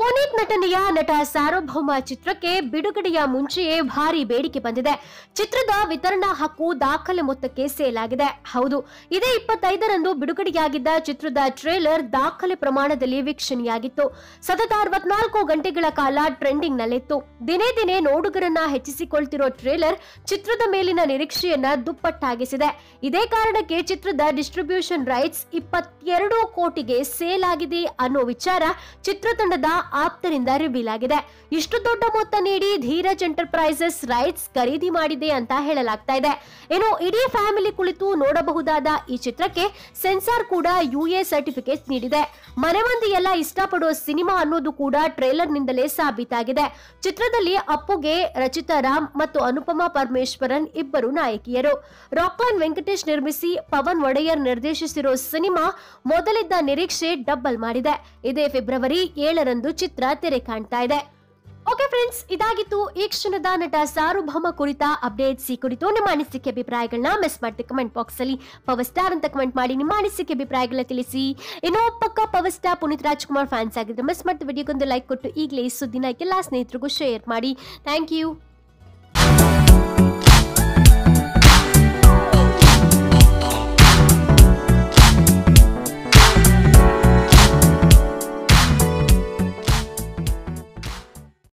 ಪುನೀತ್ ನಟನೆಯ ನಟ ಸಾರ್ವಭೌಮ ಚಿತ್ರಕ್ಕೆ ಬಿಡುಗಡೆಯ ಮುಂಚೆಯೇ ಭಾರಿ ಬೇಡಿಕೆ ಬಂದಿದೆ. ಚಿತ್ರದ ವಿತರಣಾ ಹಕ್ಕು ದಾಖಲೆ ಮೊತ್ತಕ್ಕೆ ಸೇಲ್ ಆಗಿದೆ ಹೌದು, ಇದೇ ಇಪ್ಪತ್ತೈದರಂದು ಬಿಡುಗಡೆಯಾಗಿದ್ದ ಚಿತ್ರದ ಟ್ರೇಲರ್ ದಾಖಲೆ ಪ್ರಮಾಣದಲ್ಲಿ ವೀಕ್ಷಣೆಯಾಗಿತ್ತು. ಸತತ ಅರವತ್ನಾಲ್ಕು ಗಂಟೆಗಳ ಕಾಲ ಟ್ರೆಂಡಿಂಗ್ ನಲ್ಲಿತ್ತು ದಿನೇ ದಿನೇ ನೋಡುಗರನ್ನ ಹೆಚ್ಚಿಸಿಕೊಳ್ತಿರೋ ಟ್ರೇಲರ್ ಚಿತ್ರದ ಮೇಲಿನ ನಿರೀಕ್ಷೆಯನ್ನ ದುಪ್ಪಟ್ಟಾಗಿಸಿದೆ. ಇದೇ ಕಾರಣಕ್ಕೆ ಚಿತ್ರದ ಡಿಸ್ಟ್ರಿಬ್ಯೂಷನ್ ರೈಟ್ಸ್ ಇಪ್ಪತ್ತೆರಡು ಕೋಟಿಗೆ ಸೇಲ್ ಆಗಿದೆ ಅನ್ನೋ ವಿಚಾರ ಚಿತ್ರತಂಡದ ಆಪ್ತರಿಂದ ರಿವೀಲ್ ಆಗಿದೆ ಇಷ್ಟು ದೊಡ್ಡ ಮೊತ್ತ ನೀಡಿ ಧೀರಜ್ ಎಂಟರ್ಪ್ರೈಸಸ್ ರೈಟ್ಸ್ ಖರೀದಿ ಮಾಡಿದೆ ಅಂತ ಹೇಳಲಾಗ್ತಾ ಇದೆ. ಏನು ಇಡೀ ಫ್ಯಾಮಿಲಿ ಕುಳಿತು ನೋಡಬಹುದಾದ ಈ ಚಿತ್ರಕ್ಕೆ ಸೆನ್ಸಾರ್ ಕೂಡ ಯುಎ ಸರ್ಟಿಫಿಕೇಟ್ ನೀಡಿದೆ. ಮನೆ ಮಂದಿ ಎಲ್ಲ ಇಷ್ಟಪಡುವ ಸಿನಿಮಾ ಅನ್ನೋದು ಕೂಡ ಟ್ರೇಲರ್ ನಿಂದಲೇ ಸಾಬೀತಾಗಿದೆ. ಚಿತ್ರದಲ್ಲಿ ಅಪ್ಪುಗೆ ರಚಿತಾ ರಾಮ್ ಮತ್ತು ಅನುಪಮಾ ಪರಮೇಶ್ವರನ್ ಇಬ್ಬರು ನಾಯಕಿಯರು. ರಾಕ್ಲೈನ್ ವೆಂಕಟೇಶ್ ನಿರ್ಮಿಸಿ ಪವನ್ ಒಡೆಯರ್ ನಿರ್ದೇಶಿಸಿರೋ ಸಿನಿಮಾ ಮೊದಲಿದ್ದ ನಿರೀಕ್ಷೆ ಡಬ್ಬಲ್ ಮಾಡಿದೆ. ಇದೇ ಫೆಬ್ರವರಿ ಏಳರಂದು ಚಿತ್ರ ತೆರೆ ಕಾಣ್ತಾ ಇದೆ. ಓಕೆ ಫ್ರೆಂಡ್ಸ್ ಇದಾಗಿತ್ತು ಈ ಕ್ಷಣದ ನಟ ಸಾರ್ವಭೌಮ ಕುರಿತ ಅಪ್ಡೇಟ್ಸ್. ಈ ಕುರಿತು ನಿಮ್ಮ ಅನಿಸಿಕೆ, ಅಭಿಪ್ರಾಯಗಳನ್ನ ಮಿಸ್ ಮಾಡಿದ ಕಮೆಂಟ್ ಬಾಕ್ಸ್ ಅಲ್ಲಿ. ಪವರ್ ಸ್ಟಾರ್ ಅಂತ ಕಮೆಂಟ್ ಮಾಡಿ ನಿಮ್ಮ ಅನಿಸಿಕೆ, ಅಭಿಪ್ರಾಯಗಳನ್ನ ತಿಳಿಸಿ. ಇನ್ನೂ ಪಕ್ಕ power star Puneeth Rajkumar fans ಆಗಿದ್ರೆ ಮಿಸ್ ಮಾಡಿದ ವಿಡಿಯೋಗೊಂದು ಲೈಕ್ ಕೊಟ್ಟು ಈಗಲೇ ಸುದ್ದಿನ ಎಲ್ಲ ಸ್ನೇಹಿತರಿಗೂ ಶೇರ್ ಮಾಡಿ. Thank you